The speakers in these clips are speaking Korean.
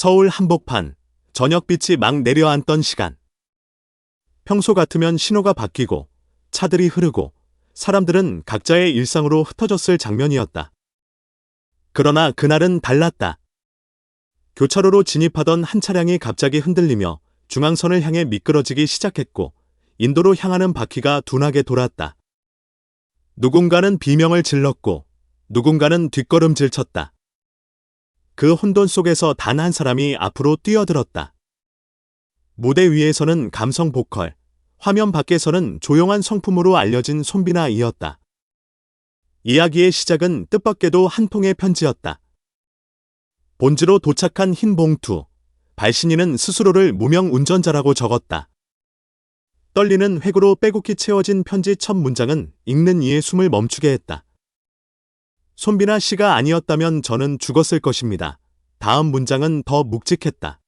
서울 한복판, 저녁빛이 막 내려앉던 시간. 평소 같으면 신호가 바뀌고, 차들이 흐르고, 사람들은 각자의 일상으로 흩어졌을 장면이었다. 그러나 그날은 달랐다. 교차로로 진입하던 한 차량이 갑자기 흔들리며 중앙선을 향해 미끄러지기 시작했고, 인도로 향하는 바퀴가 둔하게 돌았다. 누군가는 비명을 질렀고, 누군가는 뒷걸음질 쳤다. 그 혼돈 속에서 단 한 사람이 앞으로 뛰어들었다. 무대 위에서는 감성 보컬, 화면 밖에서는 조용한 성품으로 알려진 손비나이었다. 이야기의 시작은 뜻밖에도 한 통의 편지였다. 본지로 도착한 흰 봉투, 발신인은 스스로를 무명 운전자라고 적었다. 떨리는 회고로 빼곡히 채워진 편지 첫 문장은 읽는 이의 숨을 멈추게 했다. 손비나 씨가 아니었다면 저는 죽었을 것입니다. 다음 문장은 더 묵직했다.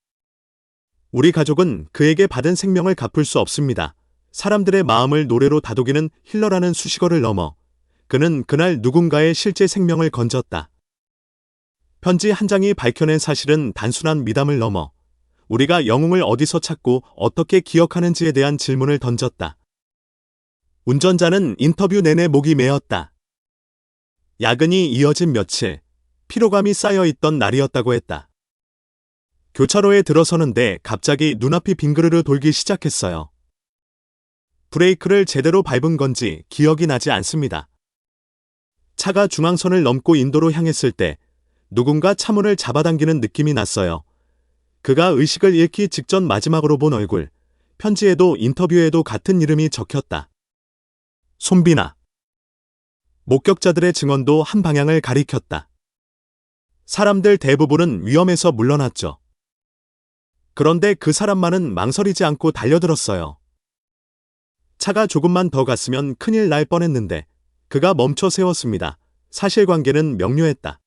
우리 가족은 그에게 받은 생명을 갚을 수 없습니다. 사람들의 마음을 노래로 다독이는 힐러라는 수식어를 넘어 그는 그날 누군가의 실제 생명을 건졌다. 편지 한 장이 밝혀낸 사실은 단순한 미담을 넘어 우리가 영웅을 어디서 찾고 어떻게 기억하는지에 대한 질문을 던졌다. 운전자는 인터뷰 내내 목이 메었다. 야근이 이어진 며칠, 피로감이 쌓여 있던 날이었다고 했다. 교차로에 들어서는데 갑자기 눈앞이 빙그르르 돌기 시작했어요. 브레이크를 제대로 밟은 건지 기억이 나지 않습니다. 차가 중앙선을 넘고 인도로 향했을 때 누군가 차문을 잡아당기는 느낌이 났어요. 그가 의식을 잃기 직전 마지막으로 본 얼굴, 편지에도 인터뷰에도 같은 이름이 적혔다. 손비나. 목격자들의 증언도 한 방향을 가리켰다. 사람들 대부분은 위험에서 물러났죠. 그런데 그 사람만은 망설이지 않고 달려들었어요. 차가 조금만 더 갔으면 큰일 날 뻔했는데 그가 멈춰 세웠습니다. 사실관계는 명료했다.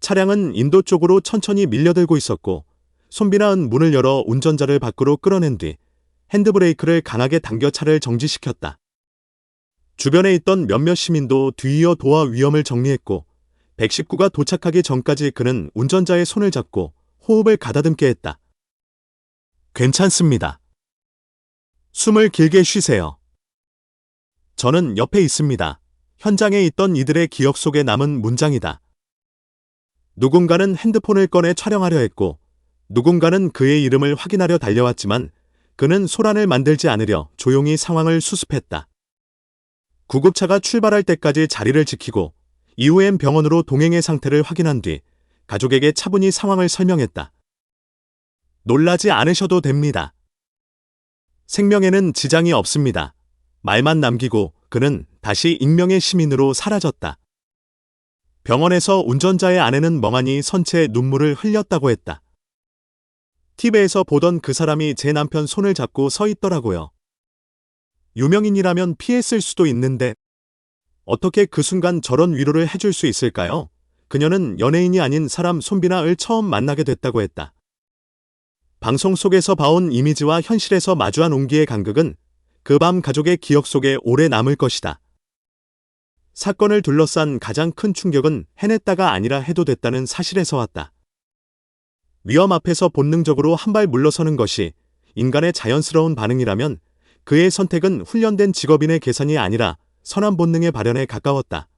차량은 인도 쪽으로 천천히 밀려들고 있었고 손비나은 문을 열어 운전자를 밖으로 끌어낸 뒤 핸드브레이크를 강하게 당겨 차를 정지시켰다. 주변에 있던 몇몇 시민도 뒤이어 도와 위험을 정리했고 119가 도착하기 전까지 그는 운전자의 손을 잡고 호흡을 가다듬게 했다. 괜찮습니다. 숨을 길게 쉬세요. 저는 옆에 있습니다. 현장에 있던 이들의 기억 속에 남은 문장이다. 누군가는 핸드폰을 꺼내 촬영하려 했고, 누군가는 그의 이름을 확인하려 달려왔지만, 그는 소란을 만들지 않으려 조용히 상황을 수습했다. 구급차가 출발할 때까지 자리를 지키고, 이후엔 병원으로 동행의 상태를 확인한 뒤, 가족에게 차분히 상황을 설명했다. 놀라지 않으셔도 됩니다. 생명에는 지장이 없습니다. 말만 남기고 그는 다시 익명의 시민으로 사라졌다. 병원에서 운전자의 아내는 멍하니 선체에 눈물을 흘렸다고 했다. TV에서 보던 그 사람이 제 남편 손을 잡고 서 있더라고요. 유명인이라면 피했을 수도 있는데 어떻게 그 순간 저런 위로를 해줄 수 있을까요? 그녀는 연예인이 아닌 사람 손비나을 처음 만나게 됐다고 했다. 방송 속에서 봐온 이미지와 현실에서 마주한 온기의 간극은 그 밤 가족의 기억 속에 오래 남을 것이다. 사건을 둘러싼 가장 큰 충격은 해냈다가 아니라 해도 됐다는 사실에서 왔다. 위험 앞에서 본능적으로 한 발 물러서는 것이 인간의 자연스러운 반응이라면 그의 선택은 훈련된 직업인의 계산이 아니라 선한 본능의 발현에 가까웠다.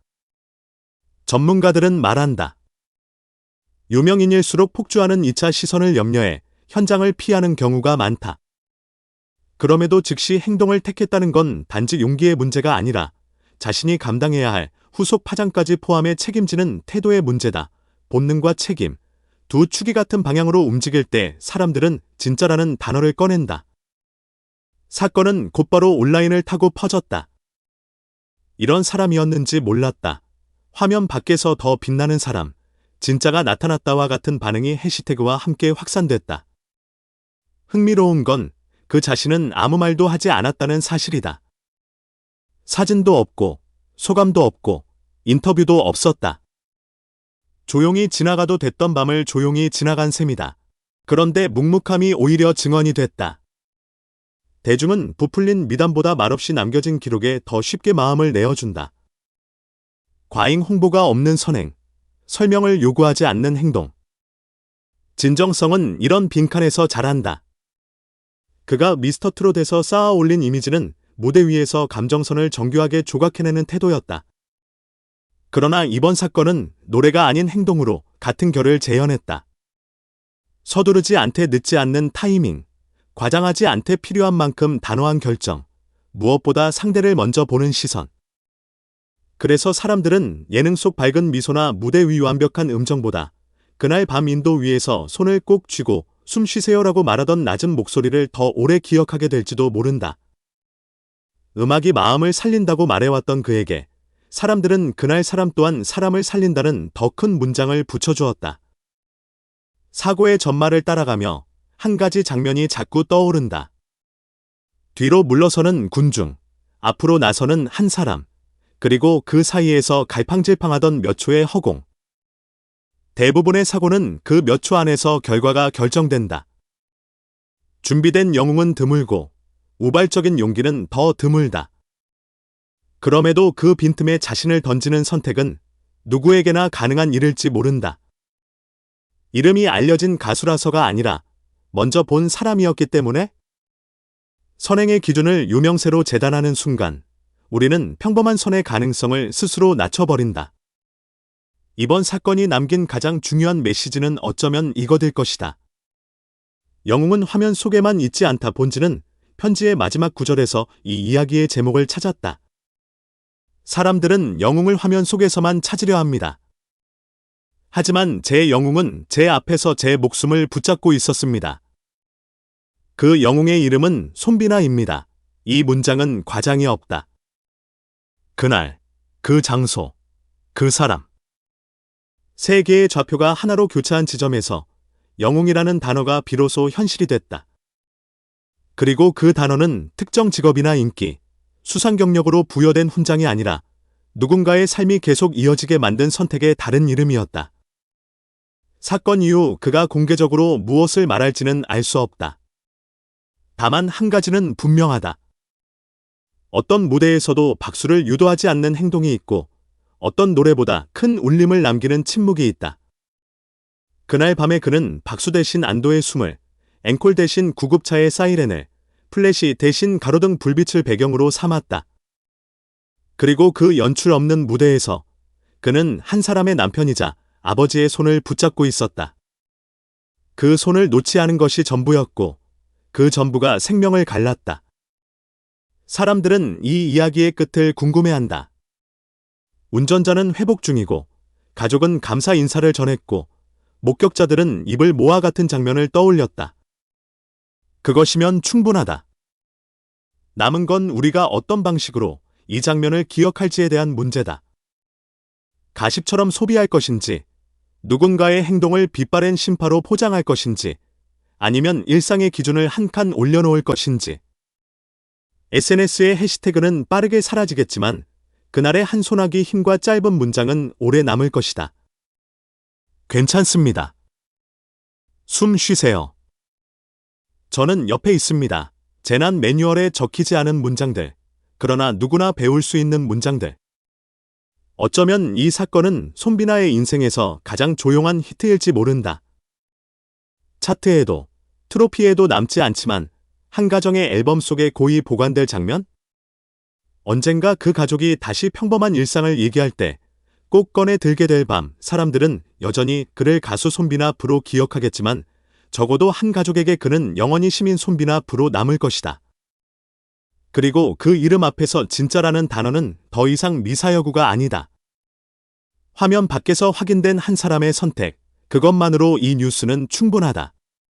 전문가들은 말한다. 유명인일수록 폭주하는 2차 시선을 염려해 현장을 피하는 경우가 많다. 그럼에도 즉시 행동을 택했다는 건 단지 용기의 문제가 아니라 자신이 감당해야 할 후속 파장까지 포함해 책임지는 태도의 문제다. 본능과 책임, 두 축이 같은 방향으로 움직일 때 사람들은 진짜라는 단어를 꺼낸다. 사건은 곧바로 온라인을 타고 퍼졌다. 이런 사람이었는지 몰랐다. 화면 밖에서 더 빛나는 사람, 진짜가 나타났다와 같은 반응이 해시태그와 함께 확산됐다. 흥미로운 건 그 자신은 아무 말도 하지 않았다는 사실이다. 사진도 없고, 소감도 없고, 인터뷰도 없었다. 조용히 지나가도 됐던 밤을 조용히 지나간 셈이다. 그런데 묵묵함이 오히려 증언이 됐다. 대중은 부풀린 미담보다 말없이 남겨진 기록에 더 쉽게 마음을 내어준다. 과잉 홍보가 없는 선행, 설명을 요구하지 않는 행동. 진정성은 이런 빈칸에서 자란다. 그가 미스터 트롯에서 쌓아 올린 이미지는 무대 위에서 감정선을 정교하게 조각해내는 태도였다. 그러나 이번 사건은 노래가 아닌 행동으로 같은 결을 재현했다. 서두르지 않되 늦지 않는 타이밍, 과장하지 않되 필요한 만큼 단호한 결정, 무엇보다 상대를 먼저 보는 시선. 그래서 사람들은 예능 속 밝은 미소나 무대 위 완벽한 음정보다 그날 밤 인도 위에서 손을 꼭 쥐고 숨 쉬세요라고 말하던 낮은 목소리를 더 오래 기억하게 될지도 모른다. 음악이 마음을 살린다고 말해왔던 그에게 사람들은 그날 사람 또한 사람을 살린다는 더 큰 문장을 붙여주었다. 사고의 전말을 따라가며 한 가지 장면이 자꾸 떠오른다. 뒤로 물러서는 군중, 앞으로 나서는 한 사람, 그리고 그 사이에서 갈팡질팡하던 몇 초의 허공. 대부분의 사고는 그 몇 초 안에서 결과가 결정된다. 준비된 영웅은 드물고 우발적인 용기는 더 드물다. 그럼에도 그 빈틈에 자신을 던지는 선택은 누구에게나 가능한 일일지 모른다. 이름이 알려진 가수라서가 아니라 먼저 본 사람이었기 때문에 선행의 기준을 유명세로 재단하는 순간 우리는 평범한 선의 가능성을 스스로 낮춰버린다. 이번 사건이 남긴 가장 중요한 메시지는 어쩌면 이거될 것이다. 영웅은 화면 속에만 있지 않다 본지는 편지의 마지막 구절에서 이 이야기의 제목을 찾았다. 사람들은 영웅을 화면 속에서만 찾으려 합니다. 하지만 제 영웅은 제 앞에서 제 목숨을 붙잡고 있었습니다. 그 영웅의 이름은 손비나입니다. 이 문장은 과장이 없다. 그날, 그 장소, 그 사람. 세 개의 좌표가 하나로 교차한 지점에서 영웅이라는 단어가 비로소 현실이 됐다. 그리고 그 단어는 특정 직업이나 인기, 수상 경력으로 부여된 훈장이 아니라 누군가의 삶이 계속 이어지게 만든 선택의 다른 이름이었다. 사건 이후 그가 공개적으로 무엇을 말할지는 알 수 없다. 다만 한 가지는 분명하다. 어떤 무대에서도 박수를 유도하지 않는 행동이 있고 어떤 노래보다 큰 울림을 남기는 침묵이 있다. 그날 밤에 그는 박수 대신 안도의 숨을, 앵콜 대신 구급차의 사이렌을, 플래시 대신 가로등 불빛을 배경으로 삼았다. 그리고 그 연출 없는 무대에서 그는 한 사람의 남편이자 아버지의 손을 붙잡고 있었다. 그 손을 놓지 않은 것이 전부였고 그 전부가 생명을 갈랐다. 사람들은 이 이야기의 끝을 궁금해한다. 운전자는 회복 중이고 가족은 감사 인사를 전했고 목격자들은 입을 모아 같은 장면을 떠올렸다. 그것이면 충분하다. 남은 건 우리가 어떤 방식으로 이 장면을 기억할지에 대한 문제다. 가십처럼 소비할 것인지, 누군가의 행동을 빛바랜 심파로 포장할 것인지, 아니면 일상의 기준을 한 칸 올려놓을 것인지. SNS의 해시태그는 빠르게 사라지겠지만, 그날의 한 소나기 힘과 짧은 문장은 오래 남을 것이다. 괜찮습니다. 숨 쉬세요. 저는 옆에 있습니다. 재난 매뉴얼에 적히지 않은 문장들. 그러나 누구나 배울 수 있는 문장들. 어쩌면 이 사건은 손비나의 인생에서 가장 조용한 히트일지 모른다. 차트에도, 트로피에도 남지 않지만 한 가정의 앨범 속에 고이 보관될 장면? 언젠가 그 가족이 다시 평범한 일상을 얘기할 때 꼭 꺼내 들게 될 밤, 사람들은 여전히 그를 가수 손비나 부로 기억하겠지만 적어도 한 가족에게 그는 영원히 시민 손비나 부로 남을 것이다. 그리고 그 이름 앞에서 진짜라는 단어는 더 이상 미사여구가 아니다. 화면 밖에서 확인된 한 사람의 선택, 그것만으로 이 뉴스는 충분하다.